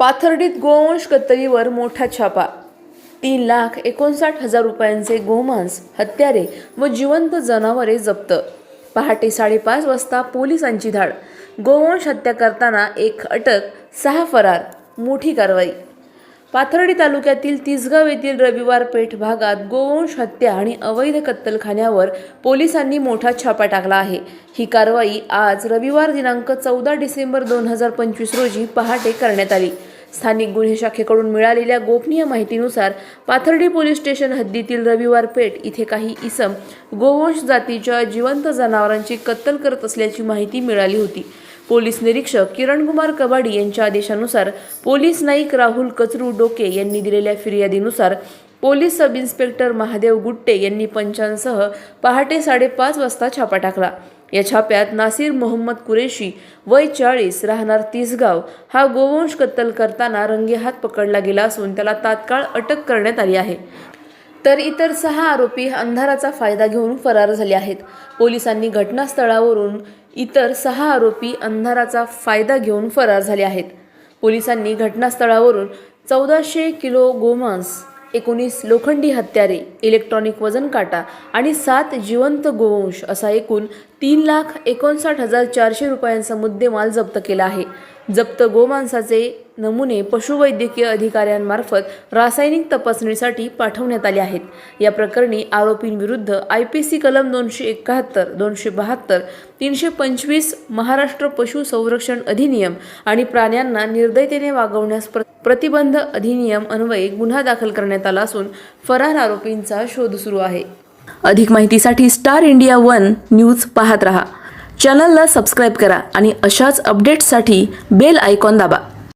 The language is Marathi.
पाथर्डीत गोवंश कत्तलीवर मोठा छापा. तीन लाख एकोणसाठ हजार रुपयांचे गोमांस हत्यारे व जिवंत जनावरे जप्त. पहाटे साडेपाच वाजता पोलिसांची धाड. गोवंश हत्या करताना एक अटक सहा फरार मोठी कारवाई. पाथर्डी तालुक्यातील तिसगाव येथील रविवार पेठ भागात गोवंश हत्या आणि अवैध कत्तलखान्यावर पोलिसांनी मोठा छापा टाकला आहे. ही कारवाई आज रविवार दिनांक चौदा डिसेंबर दोन हजार पंचवीस रोजी पहाटे करण्यात आली. स्थानिक गुन्हे शाखेकडून मिळालेल्या गोपनीय माहितीनुसार पाथर्डी पोलीस स्टेशन हद्दीतील रविवार पेठ इथे काही इसम गोवंश जातीच्या जिवंत जनावरांची कत्तल करत असल्याची माहिती मिळाली होती. पोलीस निरीक्षक किरणकुमार कबाडी यांच्या आदेशानुसार पोलीस नाईक राहुल कचरू डोके यांनी दिलेल्या फिर्यादीनुसार police sub inspector Mahadev Gutte यांनी पंचांसह पहाटे साडेपाच वाजता छापा टाकला. या छाप्यात नासिर मोहम्मद कुरेशी वय चाळीस राहणार तिसगाव. हा गोवंश कत्तल करताना रंगेहात पकडला गेला असून त्याला तात्काळ अटक करण्यात आली आहे. तर इतर सहा आरोपी अंधाराचा फायदा घेऊन फरार झाले आहेत. पोलिसांनी घटनास्थळावरून इतर सहा आरोपी अंधाराचा फायदा घेऊन फरार झाले आहेत. पोलिसांनी घटनास्थळावरून चौदाशे किलो गोमांस एकोणीस लोखंडी हत्यारे इलेक्ट्रॉनिक वजन काटा आणि सात जिवंत गोवंश असा एकूण तीन लाख एकोणसाठ हजार चारशे रुपयांचा मुद्देमाल जप्त केला आहे. जप्त गोमांसाचे नमुने पशुवैद्यकीय अधिकाऱ्यांमार्फत रासायनिक तपासणीसाठी पाठवण्यात आले आहेत. या प्रकरणी आरोपींविरुद्ध आय पी सी कलम दोनशे एकाहत्तर दोनशे बहात्तर तीनशे पंचवीस महाराष्ट्र पशु संरक्षण अधिनियम आणि प्राण्यांना निर्दयतेने वागवण्यास प्र प्रतिबंध अधिनियम अन्वये गुन्हा दाखल करण्यात आला असून फरार आरोपींचा शोध सुरू आहे. अधिक माहितीसाठी स्टार इंडिया वन न्यूज पाहत रहा. चॅनलला सबस्क्राईब करा आणि अशाच अपडेट्ससाठी बेल आयकॉन दाबा.